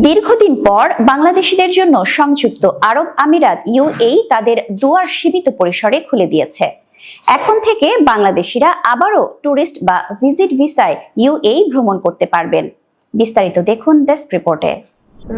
দীর্ঘদিন পর বাংলাদেশিদের জন্য সংযুক্ত আরব আমিরাত ইউএই তাদের দুয়ার সীমিত পরিসরে খুলে দিয়েছে। এখন থেকে বাংলাদেশিরা আবারও ট্যুরিস্ট বা ভিজিট ভিসায় ইউএই ভ্রমণ করতে পারবেন। বিস্তারিত দেখুন ডেস্ক রিপোর্টে।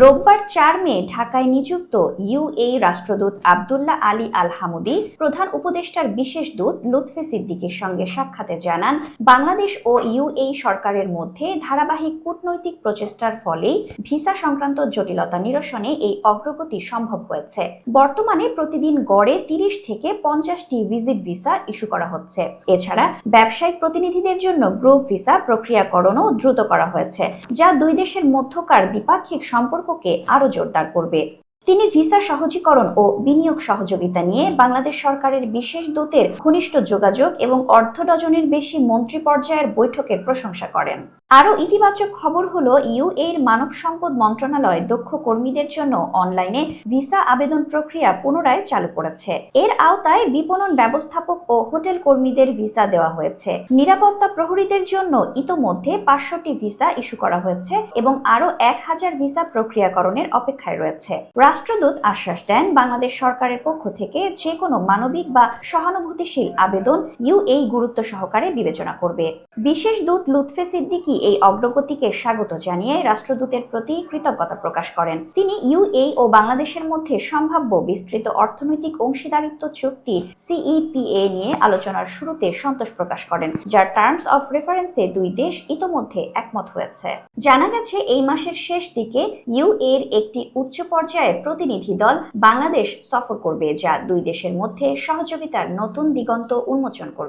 রোববার চার মে ঢাকায় নিযুক্ত ইউএই রাষ্ট্রদূত আবদুল্লাহ আলী আল হামুদি প্রধান উপদেষ্টার বিশেষ দূত লুৎফে সিদ্দিকীর সঙ্গে সাক্ষাতে জানান, বাংলাদেশ ও ইউএই সরকারের মধ্যে ধারাবাহিক কূটনৈতিক প্রচেষ্টার ফলেই ভিসা সংক্রান্ত জটিলতা নিরসনে এই অগ্রগতি সম্ভব হয়েছে। বর্তমানে প্রতিদিন গড়ে তিরিশ থেকে পঞ্চাশটি ভিজিট ভিসা ইস্যু করা হচ্ছে। এছাড়া ব্যবসায়িক প্রতিনিধিদের জন্য গ্রুপ ভিসা প্রক্রিয়াকরণও দ্রুত করা হয়েছে, যা দুই দেশের মধ্যকার দ্বিপাক্ষিক সম্পর্ককে আরও জোরদার করবে। তিনি ভিসা সহজীকরণ ও বিনিয়োগ সহযোগিতা নিয়ে বাংলাদেশ সরকারের বিশেষ দূতের ঘনিষ্ঠ যোগাযোগ এবং অর্ধ ডজনের বেশি মন্ত্রী পর্যায়ের বৈঠকের প্রশংসা করেন। আরও ইতিবাচক খবর হলো ইউএর মানব সম্পদ মন্ত্রণালয় দক্ষ কর্মীদের জন্য অনলাইনে ভিসা আবেদন প্রক্রিয়া পুনরায় চালু করেছে। এর আওতায় বিপণন ব্যবস্থাপক ও হোটেল কর্মীদের ভিসা দেওয়া হয়েছে। নিরাপত্তা প্রহরীদের জন্য ইতোমধ্যে পাঁচশোটি ভিসা ইস্যু করা হয়েছে এবং আরও এক হাজার ভিসা প্রক্রিয়াকরণের অপেক্ষায় রয়েছে। রাষ্ট্রদূত আশ্বাস দেন বাংলাদেশ সরকারের পক্ষ থেকে যে কোনো মানবিক বা সহানুভূতিশীল আবেদন ইউএই গুরুত্ব সহকারে বিবেচনা করবে। বিশেষ দূত লুৎফে সিদ্দিকী এই অগ্রগতিকে স্বাগত জানিয়ে রাষ্ট্রদূতের প্রতি কৃতজ্ঞতা প্রকাশ করেন। তিনি ইউএই ও বাংলাদেশের মধ্যে সম্ভাব্য বিস্তৃত অর্থনৈতিক অংশীদারিত্ব চুক্তি সিইপিএ নিয়ে আলোচনার শুরুতে সন্তোষ প্রকাশ করেন, যার টার্মস অফ রেফারেন্সে দুই দেশ ইতোমধ্যে একমত হয়েছে। জানা গেছে, এই মাসের শেষ দিকে ইউ এর একটি উচ্চ পর্যায়ের প্রতিনিধি দল বাংলাদেশ সফর করবে যা দুই দেশের মধ্যে সহযোগিতার নতুন দিগন্ত উন্মোচন করবে।